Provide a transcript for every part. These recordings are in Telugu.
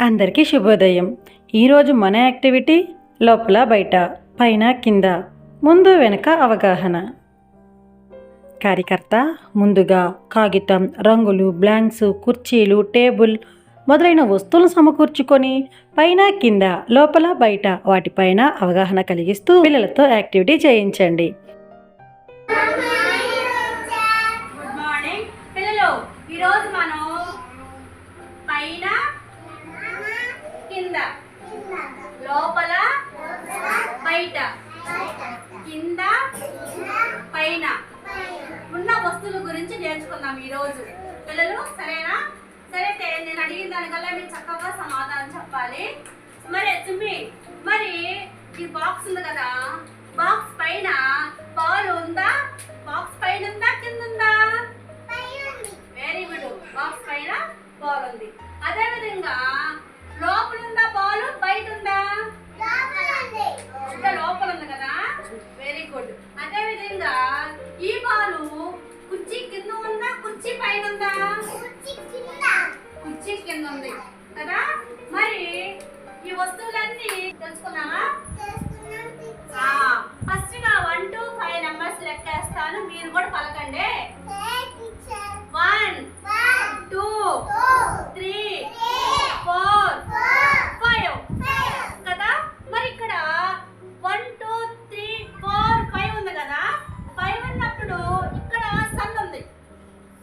అందరికీ శుభోదయం. ఈరోజు మన యాక్టివిటీ లోపల బయట పైన కింద. ముందు వెనుక అవగాహన. కార్యకర్త ముందుగా కాగితం రంగులు బ్లాంక్స్ కుర్చీలు టేబుల్ మొదలైన వస్తువులను సమకూర్చుకొని పైన కింద లోపల బయట వాటిపైన అవగాహన కలిగిస్తూ పిల్లలతో యాక్టివిటీ చేయించండి. ఈరోజు మనం పైన కింద. లోపల బయట. కింద పైన. ఉన్న వస్తువుల గురించి నేర్చుకుందాం ఈరోజు. పిల్లలు సరేనా? సరే నేను అడిగిన దానికల్లా మీరు చక్కగా సమాధానం చెప్పాలి. మరి చుమ్మి మరి ఈ బాక్స్ ఉంది కదా? బాక్స్ పైన బాల్ ఉందా? బాక్స్ పైన ఉందా కింద ఉందా కూడా పలకండి. One two three four five. కదా? మరి ఇక్కడ one two three four five ఉంది కదా? ఫైవ్ ఉన్నప్పుడు ఇక్కడ సన్ ఉంది.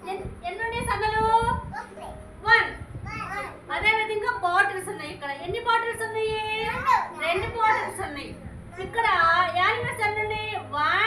ఎన్- ఎన్ని ఉన్నాయి సన్నలు? వన్. అదే విధంగా బాటిల్స్ ఉన్నాయి ఇక్కడ. ఎన్ని బాటిల్స్ ఉన్నాయి? రెండు. బాటిల్స్ ఉన్నాయి. ఇక్కడ యానిమల్స్ ఎన్ని ఉన్నాయి one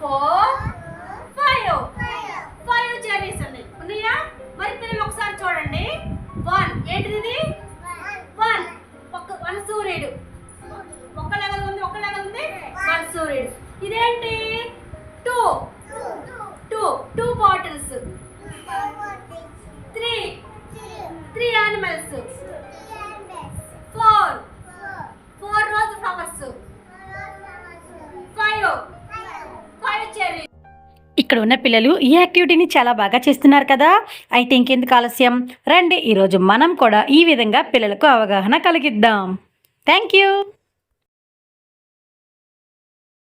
four five five cherries ఉన్నాయి ఉన్నాయా? మరి పిల్లలు ఒకసారి చూడండి. వన్ ఏంటిది వన్ ఒక వన్ సూర్యుడు. ఒక లెవెల్ ఉంది ఒక లెవెల్ ఉంది. వన్ సూర్యుడు. ఇదేంటి? Two two two bottles three three animals four four rose flowers five ఇక్కడ ఉన్న పిల్లలు ఈ యాక్టివిటీని చాలా బాగా చేస్తున్నారు కదా. అయితే ఇంకెందుకు ఆలస్యం. రండి ఈరోజు మనం కూడా ఈ విధంగా పిల్లలకు అవగాహన కలిగిద్దాం. Thank you.